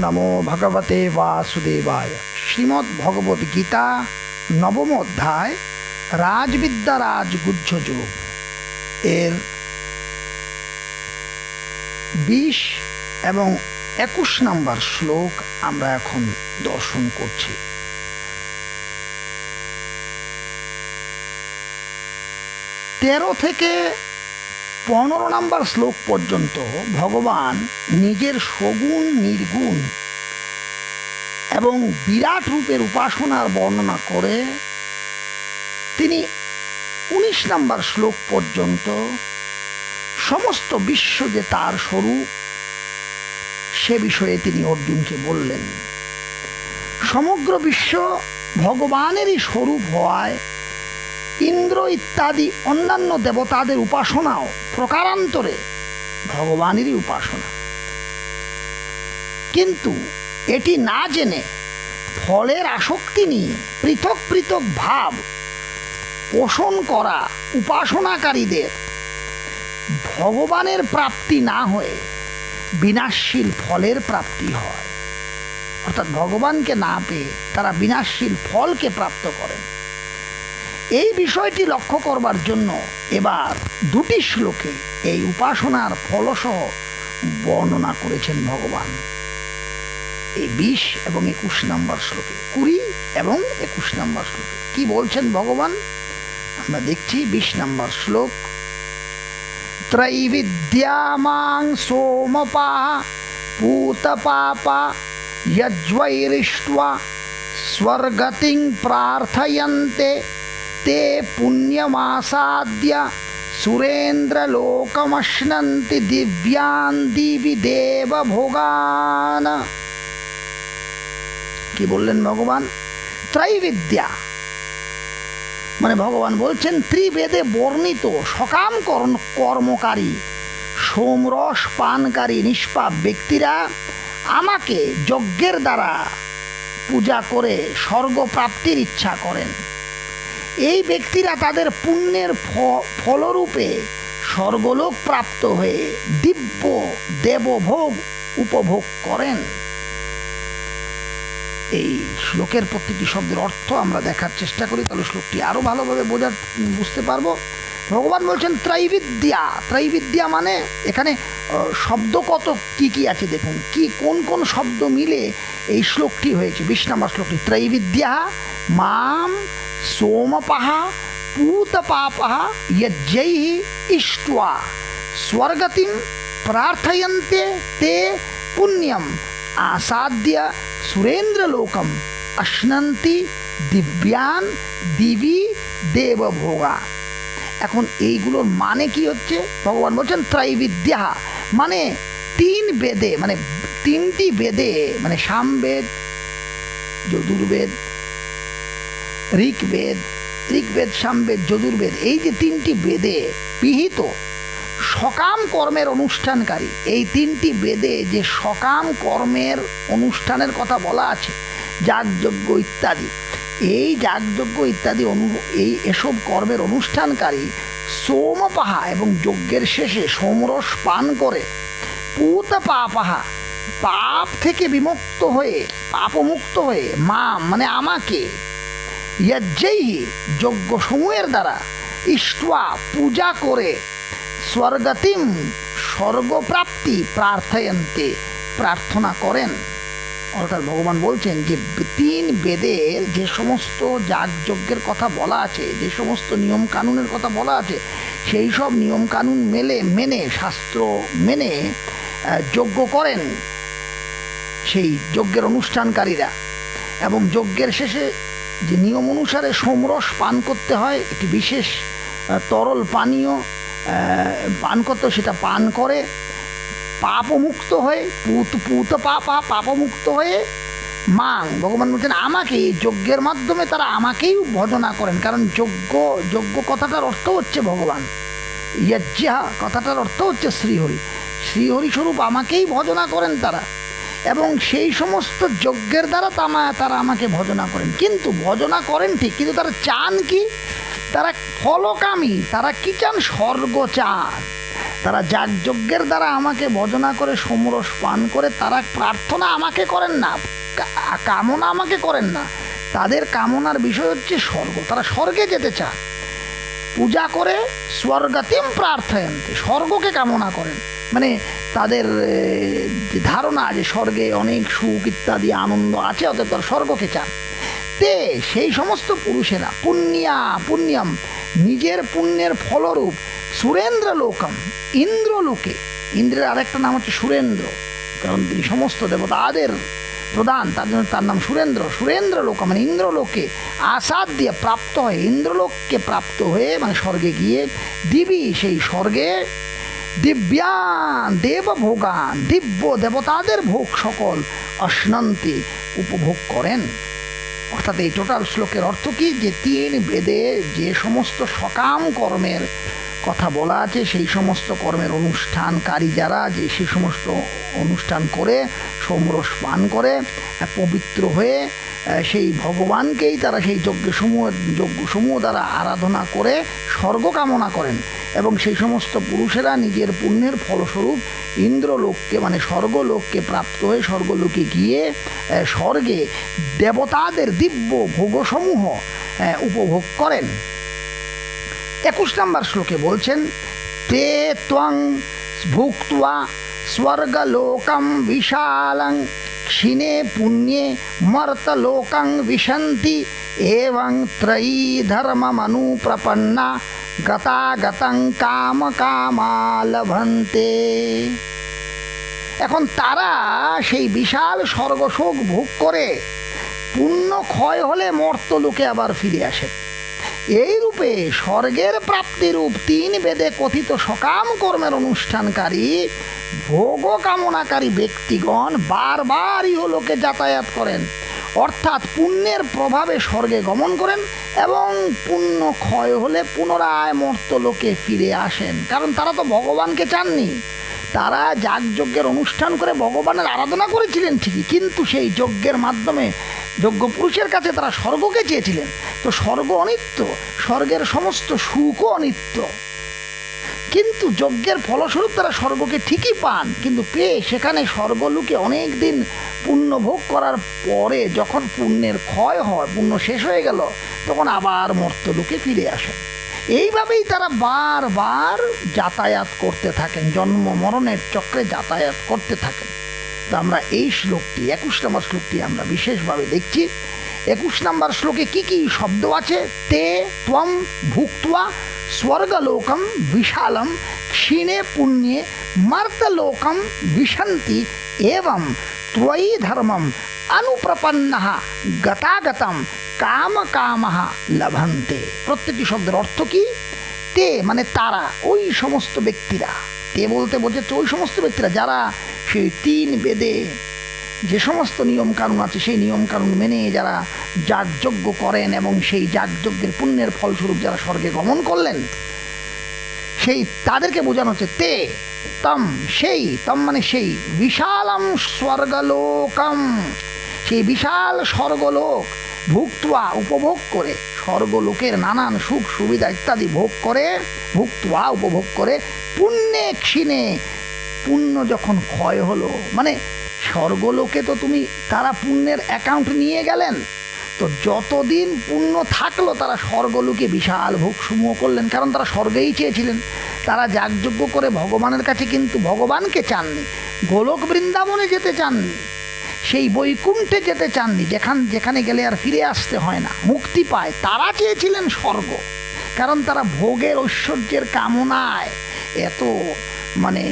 নমো ভগবতে বাসুদেবায়। শ্রীমদ্ ভগবত গীতা নবম অধ্যায় রাজবিদ্যা রাজগুহ্য যোগ এর বিশ এবং একুশ নম্বর শ্লোক আমরা এখন দর্শন করছি। তেরো থেকে পনেরো নম্বর শ্লোক পর্যন্ত ভগবান নিজের সগুণ, নির্গুণ এবং বিরাট রূপের উপাসনার বর্ণনা করে তিনি উনিশ নম্বর শ্লোক পর্যন্ত সমস্ত বিশ্ব যে তার স্বরূপ, সে বিষয়ে তিনি অর্জুনকে বললেন। সমগ্র বিশ্ব ভগবানেরই স্বরূপ হওয়ায় ইন্দ্র ইত্যাদি অন্যান্য দেবতাদের উপাসনাও প্রকারান্তরে ভগবানেরই উপাসনা। কিন্তু এটি না জেনে ফলের আসক্তি নিয়ে পৃথক পৃথক ভাব পোষণ করা উপাসনাকারীদের ভগবানের প্রাপ্তি না হয়ে বিনাশশীল ফলের প্রাপ্তি হয়। অর্থাৎ ভগবানকে না পেয়ে তারা বিনাশশীল ফলকে প্রাপ্ত করেন। এই বিষয়টি লক্ষ্য করবার জন্য এবার দুটি শ্লোকে এই উপাসনার ফলসহ বর্ণনা করেছেন ভগবান এই বিশ এবং একুশ নম্বর শ্লোকে কুড়ি এবং একুশ নম্বর শ্লোকে কি বলছেন ভগবান আমরা দেখছি বিশ নম্বর শ্লোক त्रैविद्यामां सोमपा पूतपापा यज्वैरिष्ट्वा स्वर्गतिं प्रार्थयन्ते ते पुण्यमासाद्य सुरेन्द्रलोकमश्नन्ति दिव्यान् दिवि देवभोगान् কি বললেন ভগবান ত্রৈবিদ্যা মানে ভগবান বলছেন ত্রিবেদে বর্ণিত সকাম কর্ম কর্মকারী সোমরস পানকারী নিষ্পাপ ব্যক্তিরা আমাকে যজ্ঞের দ্বারা পূজা করে স্বর্গ প্রাপ্তির ইচ্ছা করেন এই ব্যক্তিরা তাদের পুণ্যের ফলরূপে স্বর্গলোক প্রাপ্ত হয়ে দিব্য দেবভোগ উপভোগ করেন। এই শ্লোকের প্রত্যেকটি শব্দের অর্থ আমরা দেখার চেষ্টা করি, তাহলে শ্লোকটি আরও ভালোভাবে বোঝার বুঝতে পারব। ভগবান বলছেন, ত্রৈবিদ্যা। ত্রৈবিদ্যা মানে এখানে শব্দ কত, কি কি আছে দেখুন। কি, কোন কোন শব্দ মিলে এই শ্লোকটি হয়েছে। বিশ নম্বর শ্লোকটি, ত্রৈবিদ্যা, মাম সোমপাহা पूतपापः यज्ञैः इष्ट्वा स्वर्गतिं प्रार्थयन्ते ते पुण्यम् आसाद्य सुरेन्द्रलोकम् अश्नन्ति দিব্যান দিবি দেবভোগা এখন এইগুলোর মানে কি হচ্ছে ভগবান বলছেন ত্রৈবিদ্যা মানে তিন বেদে মানে তিনটি বেদে মানে সামবেদ যদুর্বেদ ঋগ্বেদ ঋগ্বেদ, সামবেদ যজুর্বেদ এই যে তিনটি বেদে বিহিত, সকাম কর্মের অনুষ্ঠানকারী, এই তিনটি বেদে যে সকাম কর্মের অনুষ্ঠানের কথা বলা আছে, যাগযজ্ঞ ইত্যাদি, এই যাগযজ্ঞ ইত্যাদি অনু, এই এসব কর্মের অনুষ্ঠানকারী সোমপাহা এবং যজ্ঞের শেষে সোমরস পান করে, পুত পাপাহা, পাপ থেকে বিমুক্ত হয়ে, পাপমুক্ত হয়ে, মা মানে আমাকে যজ্ঞেই যজ্ঞ সমূহের দ্বারা ইষ্ট্বা পূজা করে স্বর্গতিম স্বর্গপ্রাপ্তি প্রার্থয়ন্তে প্রার্থনা করেন। অর্থাৎ ভগবান বলছেন যে, তিন বেদের যে সমস্ত যাগযজ্ঞের কথা বলা আছে, যে সমস্ত নিয়ম কানুনের কথা বলা আছে, সেই সব নিয়ম কানুন মেলে, মেনে, শাস্ত্র মেনে যজ্ঞ করেন সেই যজ্ঞের অনুষ্ঠানকারীরা। এবং যজ্ঞের শেষে যে নিয়ম অনুসারে সোমরস পান করতে হয়, একটি বিশেষ তরল পানীয় পান করতে সেটা পান করে পাপমুক্ত হয়ে, পুত পুত পাপা পাপমুক্ত হয়ে মাং, ভগবান বলছেন, আমাকে যজ্ঞের মাধ্যমে তারা আমাকেই ভজনা করেন। কারণ যজ্ঞ যজ্ঞ কথাটার অর্থ হচ্ছে ভগবান। যজ্ঞা কথাটার অর্থ হচ্ছে শ্রীহরি। শ্রীহরি স্বরূপ আমাকেই ভজনা করেন তারা। এবং সেই সমস্ত যজ্ঞের দ্বারা তামা তারা আমাকে ভজনা করেন। কিন্তু ভজনা করেন ঠিক, কিন্তু তারা চান কি? তারা ফলকামী, তারা কি চান? স্বর্গ চান। তারা যাগযজ্ঞের দ্বারা আমাকে ভজনা করে, সমরস পান করে, তারা প্রার্থনা আমাকে করেন না কামনা আমাকে করেন না। তাদের কামনার বিষয় হচ্ছে স্বর্গ। তারা স্বর্গে যেতে চান পূজা করে স্বর্গাতিম প্রার্থয়ন্তে, স্বর্গকে কামনা করেন। মানে তাদের যে ধারণা যে স্বর্গে অনেক সুখ ইত্যাদি আনন্দ আছে, অতএব তারা স্বর্গকে চান। তে সেই সমস্ত পুরুষেরা পুণ্যা, পুণ্যম, নিজের পুণ্যের ফলরূপ সুরেন্দ্র লোকম ইন্দ্রলোকে, ইন্দ্রের আরেকটা নাম হচ্ছে সুরেন্দ্র, কারণ তিনি সমস্ত দেবতা দেবতাদের প্রধান, তার জন্য তার নাম সুরেন্দ্র। সুরেন্দ্র লোক মানে ইন্দ্রলোকে আসাদ দিয়ে প্রাপ্ত হয়ে, ইন্দ্রলোককে প্রাপ্ত হয়ে মানে স্বর্গে গিয়ে দিবি সেই স্বর্গে দিব্যান, দেবভোগান, দিব্য দেবতাদের ভোগ সকল অশ্নন্তি উপভোগ করেন। অর্থাৎ এই টোটাল শ্লোকের অর্থ কি? যে তিন বেদে যে সমস্ত সকাম কর্মের কথা বলা আছে, সেই সমস্ত কর্মের অনুষ্ঠানকারী যারা যে সেই সমস্ত অনুষ্ঠান করে সমরস পান করে পবিত্র হয়ে সেই ভগবানকেই তারা সেই যজ্ঞসমূহ যজ্ঞসমূহ দ্বারা আরাধনা করে স্বর্গ কামনা করেন। এবং সেই সমস্ত পুরুষেরা নিজের পুণ্যের ফলস্বরূপ ইন্দ্রলোককে মানে স্বর্গলোককে প্রাপ্ত হয়ে স্বর্গলোকে গিয়ে স্বর্গে দেবতাদের দিব্য ভোগসমূহ উপভোগ করেন। একুশ নম্বর শ্লোকে বলছেন, তে ত্বং ভুক্তা স্বর্গলোকম বিশালং ক্ষীণে পুণ্যে মর্তলোকং বিশন্তি এবং ত্রয়ী ধর্মমনুপ্রপন্না গতাগতং কাম কামা লভন্তে এখন তারা সেই বিশাল স্বর্গশোক ভোগ করে, পুণ্য ক্ষয় হলে মর্তলোকে আবার ফিরে আসে। এই রূপে স্বর্গের প্রাপ্তিরূপ তিন বেদে কথিত সকাম কর্মের অনুষ্ঠানকারী, ভোগ কামনাকারী ব্যক্তিগণ বারবার ইহলোকে যাতায়াত করেন। অর্থাৎ পুণ্যের প্রভাবে স্বর্গে গমন করেন এবং পুণ্য ক্ষয় হলে পুনরায় মর্তলোকে ফিরে আসেন। কারণ তারা তো ভগবানকে চাননি। তারা যাগযজ্ঞের অনুষ্ঠান করে ভগবানের আরাধনা করেছিলেন ঠিকই, কিন্তু সেই যজ্ঞের মাধ্যমে যজ্ঞ পুরুষের কাছে তারা স্বর্গকে চেয়েছিলেন। তো স্বর্গ অনিত্য, স্বর্গের সমস্ত সুখও অনিত্য। কিন্তু যজ্ঞের ফলস্বরূপ তারা স্বর্গকে ঠিকই পান, কিন্তু পেয়ে সেখানে স্বর্গলোকে অনেক দিন পুণ্য ভোগ করার পরে যখন পুণ্যের ক্ষয় হয়, পুণ্য শেষ হয়ে গেল, তখন আবার মর্তলোকে ফিরে আসেন। এইভাবেই তারা বারবার যাতায়াত করতে থাকেন, জন্ম মরণের চক্রে যাতায়াত করতে থাকেন। তো আমরা এই শ্লোকটি, একুশ নম্বর শ্লোকটি আমরা বিশেষভাবে দেখছি। একুশ নম্বর শ্লোকে কি কি শব্দ আছে? তে, ত্বম ভুক্তা স্বর্গলোকম, বিশালম, ক্ষীণে পুণ্যে, মর্তলোকম বিশন্তি এবং ত্বয়ী ধর্মম, অনুপ্রপন্ন, গতাগতম, কাম কাম লভন্তে। প্রত্যেকটি শব্দের অর্থ কি? তে মানে তারা, ওই সমস্ত ব্যক্তিরা। তে বলতে বোঝাচ্ছে ওই সমস্ত ব্যক্তিরা যারা সেই তিন বেদে যে সমস্ত নিয়ম কানুন আছে, সেই নিয়ম কানুন মেনে যারা যাগযজ্ঞ করেন এবং সেই যাগযজ্ঞের পুণ্যের ফলস্বরূপ যারা স্বর্গে গমন করলেন, সেই তাদেরকে বোঝানো হচ্ছে তে তম সেই, তম মানে সেই বিশালম স্বর্গলোকম। সেই বিশাল স্বর্গলোক ভুক্তুয়া উপভোগ করে, স্বর্গলোকের নানান সুখ সুবিধা ইত্যাদি ভোগ করে ভুক্তুয়া উপভোগ করে, পুণ্যে ক্ষীণে পুণ্য যখন ক্ষয় হলো মানে স্বর্গলোকে তো তুমি তারা পুণ্যের অ্যাকাউন্ট নিয়ে গেলেন, তো যতদিন পুণ্য থাকল তারা স্বর্গলোকে বিশাল ভোগসমূহ করলেন, কারণ তারা স্বর্গেই চেয়েছিলেন। তারা যাগযজ্ঞ করে ভগবানের কাছে কিন্তু ভগবানকে চাননি, গোলক বৃন্দাবনে যেতে চাননি, সেই বৈকুণ্ঠে যেতে চাননি, যেখান, যেখানে গেলে আর ফিরে আসতে হয় না, মুক্তি পায়, তারা চেয়েছিলেন স্বর্গ। কারণ তারা ভোগের ঐশ্বর্যের কামনায় এত মানে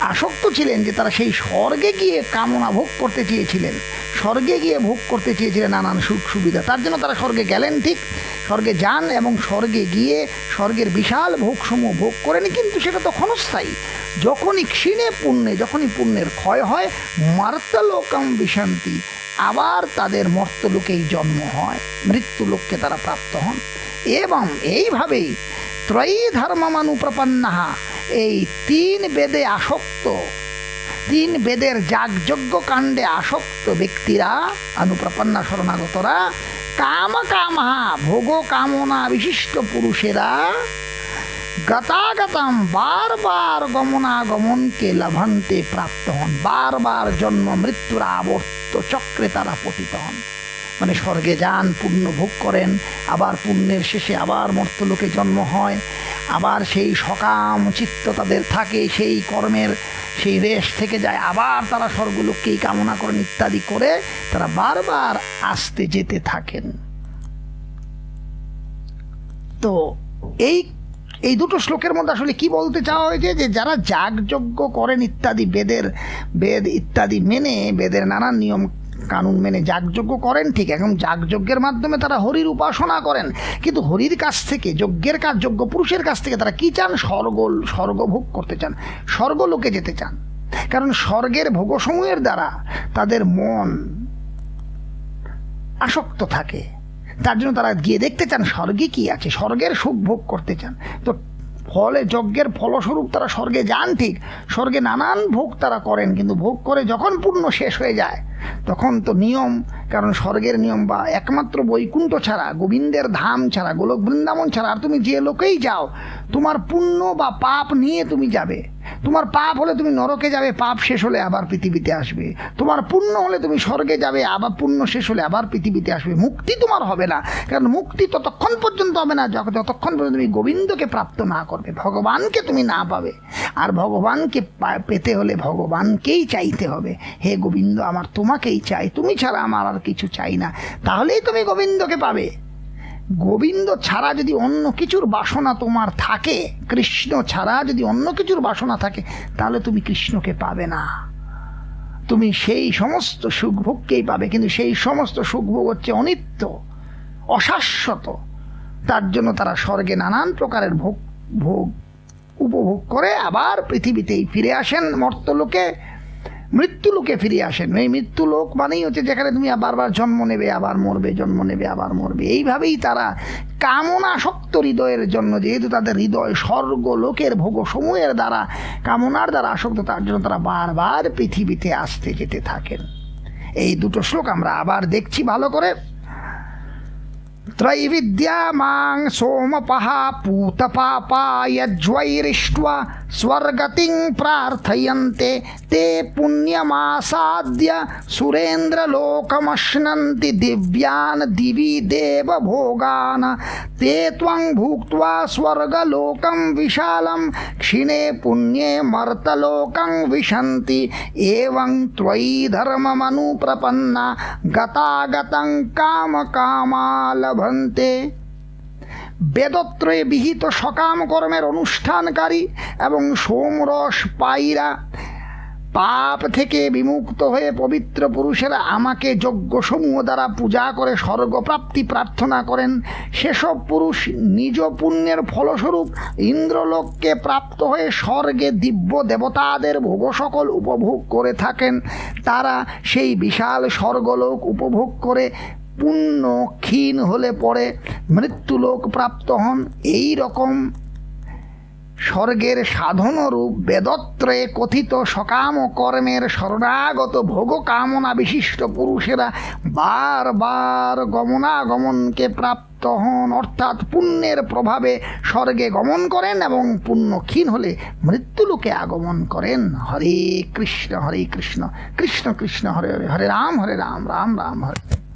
আসক্ত ছিলেন যে তারা সেই স্বর্গে গিয়ে কামনা ভোগ করতে চেয়েছিলেন। স্বর্গে গিয়ে ভোগ করতে চেয়েছিলেন নানান সুখ সুবিধা। তার জন্য তারা স্বর্গে গেলেন ঠিক। স্বর্গে যান এবং স্বর্গে গিয়ে স্বর্গের বিশাল ভোগসমূহ ভোগ করেন। কিন্তু সেটা তো ক্ষণস্থায়ী। যখনই ক্ষীণে পুণ্যে, যখনই পুণ্যের ক্ষয় হয়, মার্তলোকম বিশান্তি। আবার তাদের মর্তলোকেই জন্ম হয়। মৃত্যুলোককে তারা প্রাপ্ত হন। এবং এইভাবেই ত্রয়ী ধর্মমানুপ্রপন্নাহা এই তিন বেদে আসক্ত, তিন বেদের যাগযজ্ঞ কাণ্ডে আসক্ত ব্যক্তিরা, অনুপ্রপন্না শরণাগতরা কাম কামহা ভোগ কামনা বিশিষ্ট পুরুষেরা গতাগতম বারবার গমনাগমনকে লভন্তে প্রাপ্ত হন, বারবার জন্ম মৃত্যুর আবর্ত চক্রে তারা পতিত হন। মানে স্বর্গে যান, পুণ্য ভোগ করেন, আবার পুণ্যের শেষে আবার মর্তলোকে জন্ম হয়। আবার সেই সকাম চিত্ত তাদের থাকে, সেই কর্মের সেই রেশ থেকে যায়। আবার তারা স্বর্গলোককেই কামনা করেন ইত্যাদি করে তারা বারবার আসতে যেতে থাকেন। তো এই এই দুটো শ্লোকের মধ্যে আসলে কি বলতে চাওয়া হয়েছে? যে যারা যাগযজ্ঞ করেন ইত্যাদি, বেদের, বেদ ইত্যাদি মেনে, বেদের নানান নিয়ম কানুন মেনে যাগযজ্ঞ করেন, ঠিক এখন যাগযজ্ঞের মাধ্যমে তারা হরির উপাসনা করেন। কিন্তু হরির কাছ থেকে যজ্ঞের কাজ, যজ্ঞ পুরুষের কাছ থেকে তারা কি চান? স্বর্গ স্বর্গভোগ করতে চান। স্বর্গলোকে যেতে চান। কারণ স্বর্গের ভোগসমূহের দ্বারা তাদের মন আসক্ত থাকে। তার জন্য তারা গিয়ে দেখতে চান, স্বর্গে কি আছে? স্বর্গের সুখ ভোগ করতে চান। তো ফলে, যজ্ঞের ফলস্বরূপ তারা স্বর্গে যান, ঠিক। স্বর্গে নানান ভোগ তারা করেন, কিন্তু ভোগ করে যখন পূর্ণ শেষ হয়ে যায় তখন তো নিয়ম, কারণ স্বর্গের নিয়ম বা একমাত্র বৈকুণ্ঠ ছাড়া, গোবিন্দের ধাম ছাড়া, গোলক বৃন্দাবন ছাড়া আর তুমি যে লোকেই যাও, তোমার পুণ্য বা পাপ নিয়ে তুমি যাবে। তোমার পাপ হলে তুমি নরকে যাবে, পাপ শেষ হলে আবার পৃথিবীতে আসবে। তোমার পুণ্য হলে তুমি স্বর্গে যাবে, আবার পুণ্য শেষ হলে আবার পৃথিবীতে আসবে। মুক্তি তোমার হবে না, কারণ মুক্তি ততক্ষণ পর্যন্ত হবে না যতক্ষণ পর্যন্ত তুমি গোবিন্দকে প্রাপ্ত না করবে, ভগবানকে তুমি না পাবে। আর ভগবানকে পেতে হলে ভগবানকেই চাইতে হবে। হে গোবিন্দ, আমার তোমাকেই চাই, তুমি ছাড়া আমার আর কিছু চাই না। তাহলেই তুমি গোবিন্দকে পাবে। গোবিন্দ ছাড়া যদি অন্য কিছুর বাসনা তোমার থাকে, কৃষ্ণ ছাড়া যদি অন্য কিছুর বাসনা থাকে, তাহলে তুমি কৃষ্ণকে পাবে না। তুমি সেই সমস্ত সুখভোগকেই পাবে, কিন্তু সেই সমস্ত সুখভোগ হচ্ছে অনিত্য, অশাশ্বত। তার জন্য তারা স্বর্গে নানান প্রকারের ভোগ ভোগ, উপভোগ করে, আবার পৃথিবীতেই ফিরে আসেন মর্তলোকে। মৃত্যুলোকে ফিরে আসেন এই মৃত্যুলোক মানেই হচ্ছে যেখানে তুমি বারবার জন্ম নেবে আবার মরবে জন্ম নেবে আবার মরবে এইভাবেই তারা কামনাসক্ত হৃদয়ের জন্য যেহেতু তাদের হৃদয় স্বর্গলোকের ভোগ সমূহের দ্বারা কামনার দ্বারা আসক্ত তার জন্য তারা বারবার পৃথিবীতে আসতে যেতে থাকেন এই দুটো শ্লোক আমরা আবার দেখছি ভালো করে त्रैविद्या मां सोमपः पूतपापायज्वैरिष्ट्वा స్వర్గతిం ప్రార్థయంతే తే పుణ్యమాసాద్య సురేంద్రలోకమశ్నంతి దివ్యాన్ దివి దేవభోగాన్ తే త్వం భూక్వా స్వర్గలోకం విశాలం క్షిణే పుణ్యే మర్తలోకం విశంతి ఏం త్వయి ధర్మమనుప్రపన్న గతాగతం కామ లభంతే বেদত্রয়ে বিহিত সকাম কর্মের অনুষ্ঠানকারী এবং সোমরস পাইরা পাপ থেকে বিমুক্ত হয়ে পবিত্র পুরুষেরা আমাকে যজ্ঞসমূহ দ্বারা পূজা করে স্বর্গপ্রাপ্তি প্রার্থনা করেন, সেসব পুরুষ নিজ পুণ্যের ফলস্বরূপ ইন্দ্রলোককে প্রাপ্ত হয়ে স্বর্গে দিব্য দেবতাদের ভোগ সকল উপভোগ করে থাকেন। তারা সেই বিশাল স্বর্গলোক উপভোগ করে পুণ্য ক্ষীণ হলে পরে মৃত্যুলোক প্রাপ্ত হন। এই রকম স্বর্গের সাধনরূপ বেদত্রে কথিত সকাম কর্মের শরণাগত ভোগ কামনা বিশিষ্ট পুরুষেরা বারবার গমনাগমনকে প্রাপ্ত হন। অর্থাৎ পুণ্যের প্রভাবে স্বর্গে গমন করেন এবং পুণ্য ক্ষীণ হলে মৃত্যুলোকে আগমন করেন। হরে কৃষ্ণ হরে কৃষ্ণ কৃষ্ণ কৃষ্ণ হরে হরে হরে রাম হরে রাম রাম রাম, হরে।